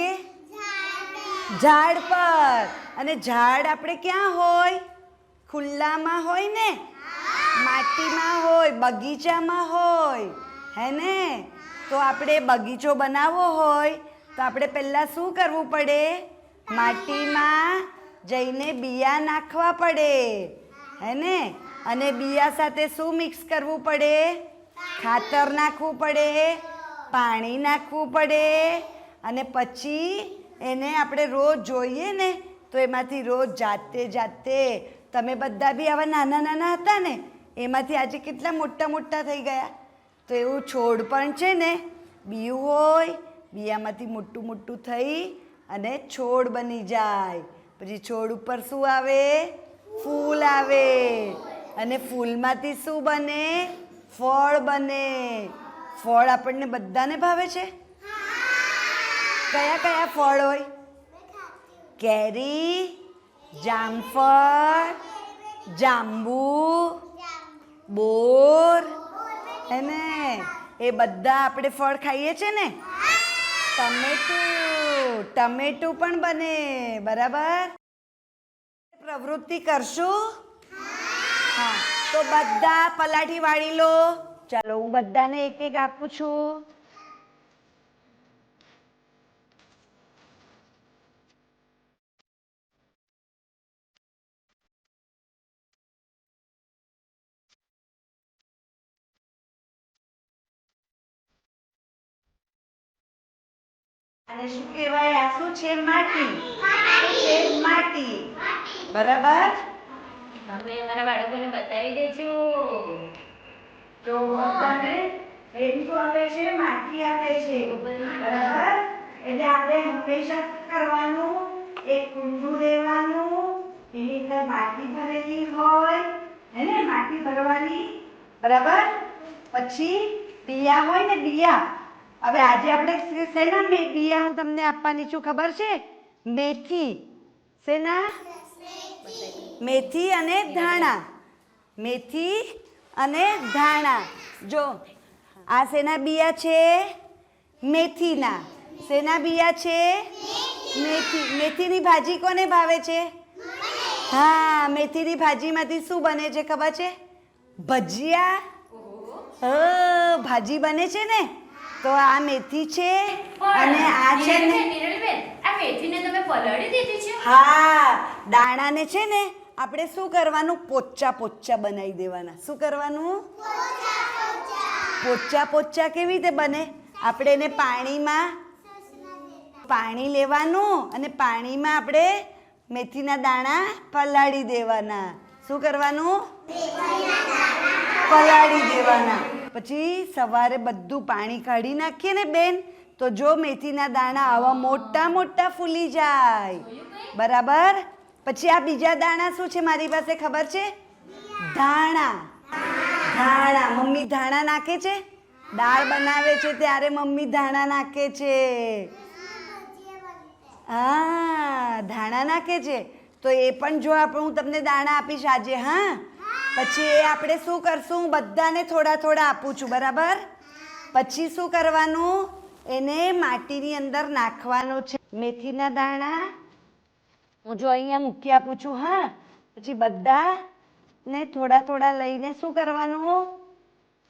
ઉગે ઝાડ પર. અને ઝાડ આપણે ક્યાં હોય? ખુલ્લામાં હોય ને? માટીમાં હોય, બગીચામાં હોય. હે ને? તો આપણે બગીચો બનાવવો હોય, તો આપણે પહેલાં શું કરવું પડે? માટીમાં જઈને બિયા નાખવા પડે. હે ને? અને બિયા સાથે શું મિક્સ કરવું પડે? ખાતર નાખવું પડે, પાણી નાખવું પડે અને પછી એને આપણે રોજ જોઈએ ને, તો એમાંથી રોજ જાતે જાતે, તમે બધા બી આવા નાના નાના હતા ને, એમાંથી આજે કેટલા મોટા મોટા થઈ ગયા. તો એવું છોડ પણ છે ને, બીયું હોય, બિયામાંથી મોટું મોટું થઈ અને છોડ બની જાય. પછી છોડ ઉપર શું આવે? ફૂલ આવે. અને ફૂલમાંથી શું બને? ફળ બને. ફળ આપણને બધાને ભાવે છે. કયા કયા ફળ હોય? કેરી, જામફળ, જાંબુ, બોર એને એ બધા આપણે ફળ ખાઈએ છે ને? ટમેટું. ટમેટું પણ બને, બરાબર? પ્રવૃત્તિ કરશું? હા, તો બધા પલાઠી વાળી લો. ચાલો, હું બધાને એક એક આપું છું. અને શું કહેવાય? આ શું છે? માટી. શું છે? માટી. બરાબર? હવે મારા બાળકોને બતાવી દેજો તો બધાને રેનકો આવે છે માટી આવે છે. બરાબર? એટલે આપણે હંમેશા કરવાનું એક કુંડું લેવાનું એની અંદર માટી ભરેલી હોય હે ને? માટી ભરવાની. બરાબર? પછી બિયા હોય ને બિયા હવે આજે આપણે શેના બિયા હું તમને આપવાની છું ખબર છે? મેથી. શેના મેથી અને ધાણા. મેથી અને ધાણા. જો આ શેના બિયા છે મેથીના. શેના બિયા છે મેથી. મેથીની ભાજી કોને ભાવે છે? હા મેથીની ભાજીમાંથી શું બને છે ખબર છે? ભજીયા? ભાજી બને છે ને? તો આ મેથી છે અને આ છે ને આ મેથીને તમે પલળી દીધી છે? હા દાણાને છે ને આપણે શું કરવાનું? પોચા પોચા બનાવી દેવાના. શું કરવાનું? પોચા પોચા કેવી રીતે બને? આપણે એને પાણીમાં પાણી લેવાનું અને પાણીમાં આપણે મેથીના દાણા પલાળી દેવાના. શું કરવાનું? પલાળી દેવાના. પછી સવારે બધું પાણી કાઢી નાખીએ ને બેન, તો જો મેથીના દાણા આવા મોટા મોટા ફૂલી જાય. બરાબર? પછી આ બીજા દાણા શું છે મારી પાસે ખબર છે? ધાણા. ધાણા. મમ્મી ધાણા નાખે છે? દાળ બનાવે છે ત્યારે મમ્મી ધાણા નાખે છે. હા, ધાણા નાખે છે. તો એ પણ જો આપણે હું તમને દાણા આપીશ આજે, હા? પછી એ આપણે શું કરશું? બધાને થોડા થોડા આપું છું, બરાબર? પછી શું કરવાનું? એને માટીની અંદર નાખવાનું છે. મેથીના દાણા. હું જો અહીંયા મૂકી આપું છું, હા. પછી બધા ને થોડા થોડા લઈને શું કરવાનું?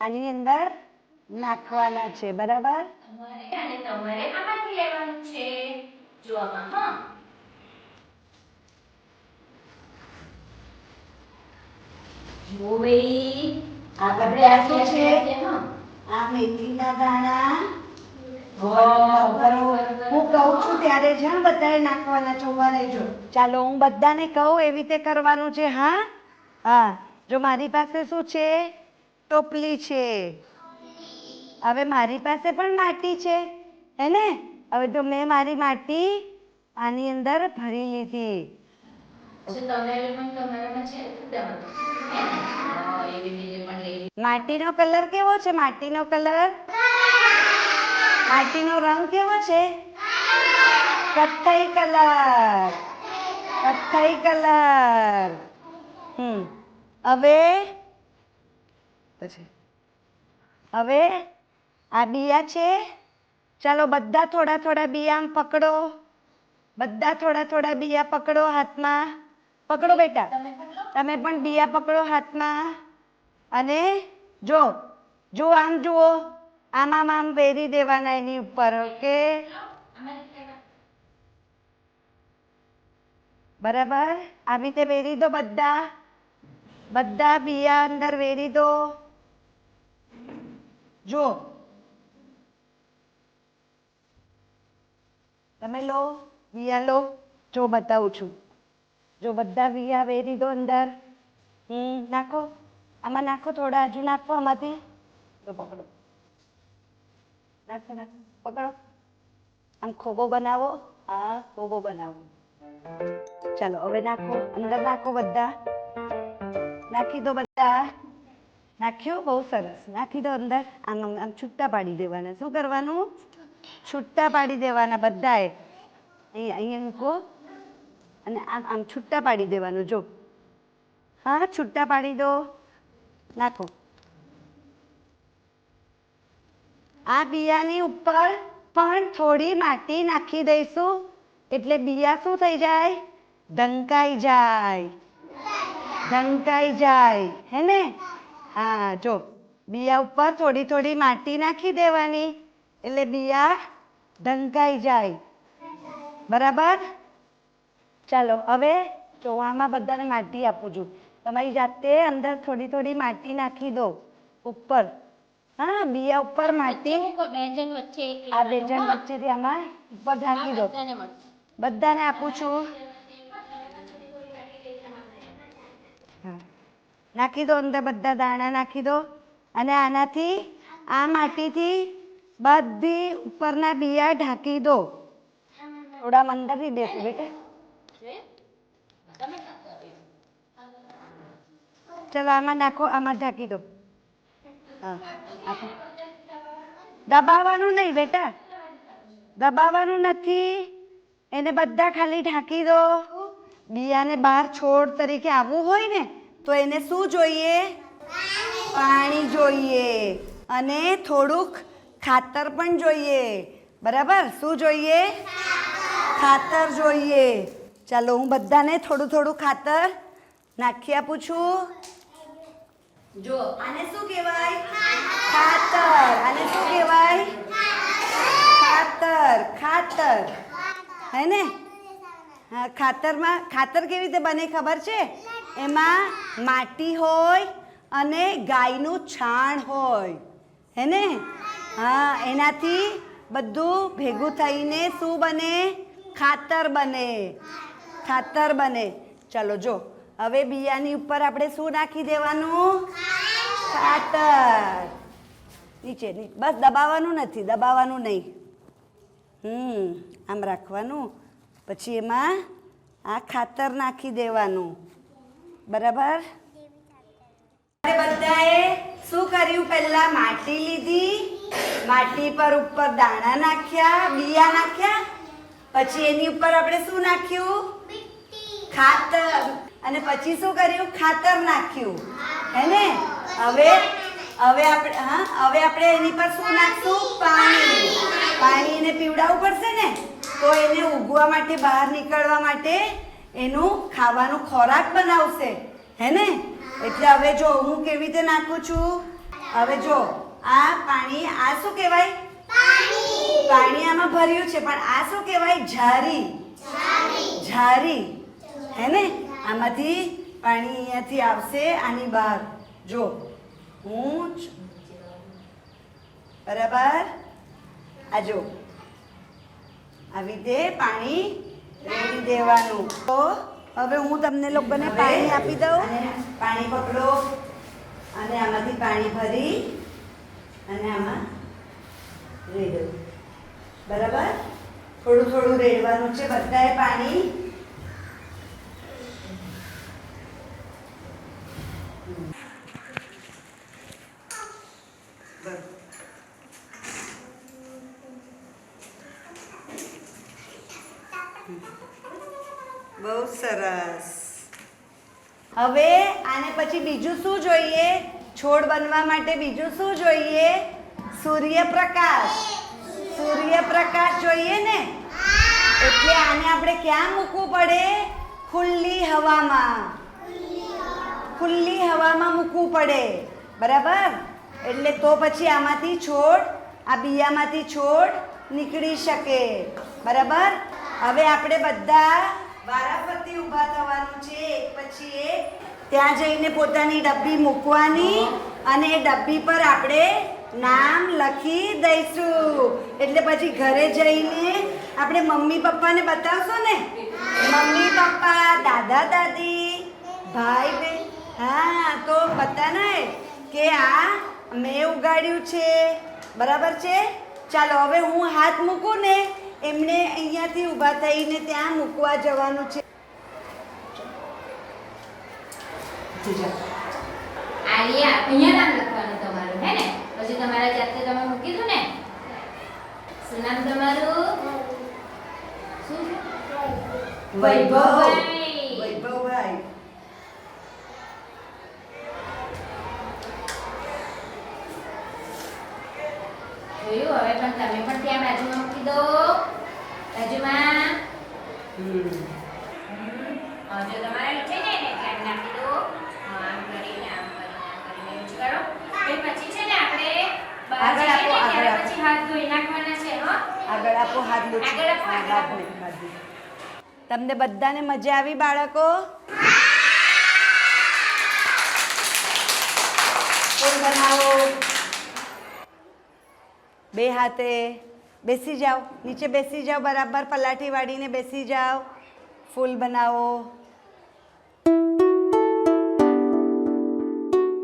આની અંદર નાખવાના છે, બરાબર? તમારે અને તમારે આમાંથી લેવાનું છે જો આમાં હા. જુઓ આપણે આ શું છે? આ મેથીના દાણા. વાહ, બરોબર. બરોબર. હું કહું છું ત્યારે જ હા બધાએ નાખવાના જોવા ચાલો હું બધાને કહું એવી રીતે કરવાનું છે હા? હા. જો મારી પાસે શું છે? ટોપલી છે. હવે મારી પાસે પણ માટી છે હે ને? હવે તો મેં મારી માટી આની અંદર ભરી લીધી. માટીનો કલર કેવો છે? માટીનો કલર? માટીનો રંગ કેવો છે? કથ્થઈ કલર. કથ્થઈ કલર. હમ. હવે? પછી? હવે? આ બિયા છે? ચાલો બધા થોડા થોડા બિયા પકડો. બધા થોડા થોડા બિયા પકડો હાથમાં. પકડો બેટા. તમે પણ બિયા પકડો હાથમાં. અને જો જો આમ જુઓ, આમાં આમ વેરી દેવાના એની ઉપર, ઓકે? બરાબર? આવી રીતે વેરી દો બધા. બધા બિયા અંદર વેરી દો. જો. તમે લો, બિયા લો. જો બતાવું છું. જો બધા વિયા વેરી દો અંદર. હમ, નાખો. આમાં નાખો થોડા, હજુ નાખો આમાંથી. પકડો. આમ ખોબો બનાવો. હા, ખોબો બનાવો. ચાલો, હવે નાખો. અંદર નાખો બધા. નાખી દો બધા. નાખ્યું? બહુ સરસ. નાખી દો અંદર. આમ આમ આમ છૂટા પાડી દેવાના. શું કરવાનું? છૂટા પાડી દેવાના બધાએ. અહીંયા અહીંયા મૂકો. અને આમ આમ છૂટા પાડી દેવાનું. જો. હા, છૂટા પાડી દો. નાખો. આ બિયાની ઉપર પણ થોડી માટી નાખી દઈશું. એટલે બિયા શું થઈ જાય? ઢંકાઈ જાય. ઢંકાઈ જાય. હે ને? હા, જો, બિયા ઉપર થોડી થોડી માટી નાખી દેવાની. એટલે બિયા ઢંકાઈ જાય. બરાબર? ચાલો, હવે ચોવામાં બધાને માટી આપું છું. તમારી જાતે અંદર થોડી થોડી માટી નાખી દો ઉપર. હા બિયા ઉપર માટી. વચ્ચે આ બેંજન વચ્ચેથી આમાં ઉપર ઢાંકી દો. બધાને આપું છું. હા. નાખી દો અંદર બધા દાણા નાખી દો. અને આનાથી આ માટીથી બધી ઉપરના બિયા ઢાંકી દો. થોડા મંદરથી દેખો બેટા. ચલો આમાં નાખો, આમાં ઢાંકી દો. હા દબાવવાનું નહીં બેટા. દબાવવાનું નથી. એને બધા ખાલી ઢાંકી દો. બિયાને બહાર છોડ તરીકે આવવું હોય ને, તો એને શું જોઈએ? પાણી જોઈએ. અને થોડુંક ખાતર પણ જોઈએ. બરાબર? શું જોઈએ? ખાતર જોઈએ. ચાલો, હું બધાને થોડું થોડું ખાતર નાખી આપું છું. જો, આને શું કહેવાય? ખાતર. આને શું કહેવાય? ખાતર. ખાતર. હે ને ખાતરમાં, ખાતર કેવી રીતે બને ખબર છે? એમાં માટી હોય અને ગાયનું છાણ હોય. હે ને હા, એનાથી બધું ભેગું થઈને શું બને? ખાતર બને. ખાતર બને. ચાલો, જો. હવે બિયાની ઉપર આપણે શું નાખી દેવાનું? ખાતર. નીચે ની- બસ દબાવવાનું નથી દબાવવાનું નહીં. હમ આમ રાખવાનું. પછી એમાં આ ખાતર નાખી દેવાનું. બરાબર? બધાએ શું કર્યું પહેલા? માટી લીધી માટી પર ઉપર દાણા નાખ્યા બિયા નાખ્યા. પછી એની ઉપર આપણે શું નાખ્યું? ખાતર. અને પછી શું કર્યું? ખાતર નાખ્યું. હે ને? હવે હવે આપણે હા હવે આપણે એની પર શું નાખશું? પાણી. પાણી એને પીવડાવવું પડશે ને? તો એને ઉગવા માટે બહાર નીકળવા માટે એનું ખાવાનું ખોરાક બનાવશે. હે ને? એટલે હવે જો હું કેવી રીતે નાખું છું? હવે જો આ પાણી આ શું કહેવાય? પાણી. આમાં ભર્યું છે પણ આ શું કહેવાય? ઝારી ઝારી હે ને? આમાંથી પાણી અહીંયાથી આવશે આની બહાર. જો હું જ- બરાબર? આ જો. આવી રીતે પાણી રેડી દેવાનું. તો હવે હું તમને લોકોને પાણી આપી દઉં. પાણી પકડો. અને આમાંથી પાણી ભરી અને આમાં રેડો બરાબર? થોડું થોડું રેડવાનું છે બધાએ પાણી. બહુ સરસ. હવે આને પછી બીજું શું જોઈએ? છોડ બનવા માટે બીજું શું જોઈએ? સૂર્યપ્રકાશ. સૂર્યપ્રકાશ જોઈએ ને? એટલે આને આપણે ક્યાં મૂકવું પડે? ખુલ્લી હવામાં. ખુલ્લી હવામાં મૂકવું પડે. બરાબર? એટલે તો પછી આમાંથી છોડ, આ બિયામાંથી છોડ નીકળી શકે. બરાબર? હવે આપણે બધા વારાફરતી ઊભા થવાનું છે. એક પછી એક. ત્યાં જઈને પોતાની ડબ્બી મૂકવાની અને એ ડબ્બી પર આપણે નામ લખી દઈશું. એટલે પછી ઘરે જઈને આપણે મમ્મી પપ્પાને બતાવશો ને? મમ્મી પપ્પા દાદા દાદી ભાઈ બે હા તો બતાને કે આ મેં ઉગાડ્યું છે. બરાબર છે? ચાલો હવે હું હાથ મૂકું ને એમને અહીંયાથી ઊભા થઈને ત્યાં મૂકવા જવાનું છે. આલિયા અહીંયા નામ લખવાનું તમારું હે ને? પછી તમારા જાતે તમે મૂકી દો ને. શું નામ તમારું? શું? છે? વૈભવભાઈ. વૈભવભાઈ. જોયું હવે પણ તમે પણ ત્યાં બાજુમાં મૂકી દો. બાજુમાં જો તમારે લખાઈ ને એટલે આમ નાખી દો. આમ કરીને આમ કરીને આમ કરીને. એવું કરો. એ પછી છે ને આપણે આગળ આપો, આગળ પછી હાથ ધોઈ નાખવાના છે હો. આગળ આપો હાથ. આગળ આપો, આગળ આપો. લૂછો. તમને બધાને મજા આવી બાળકો? બનાવો. બે હાથે. બેસી જાઓ નીચે બેસી જાઓ બરાબર પલાઠી વાળીને બેસી જાઓ ફૂલ બનાવો.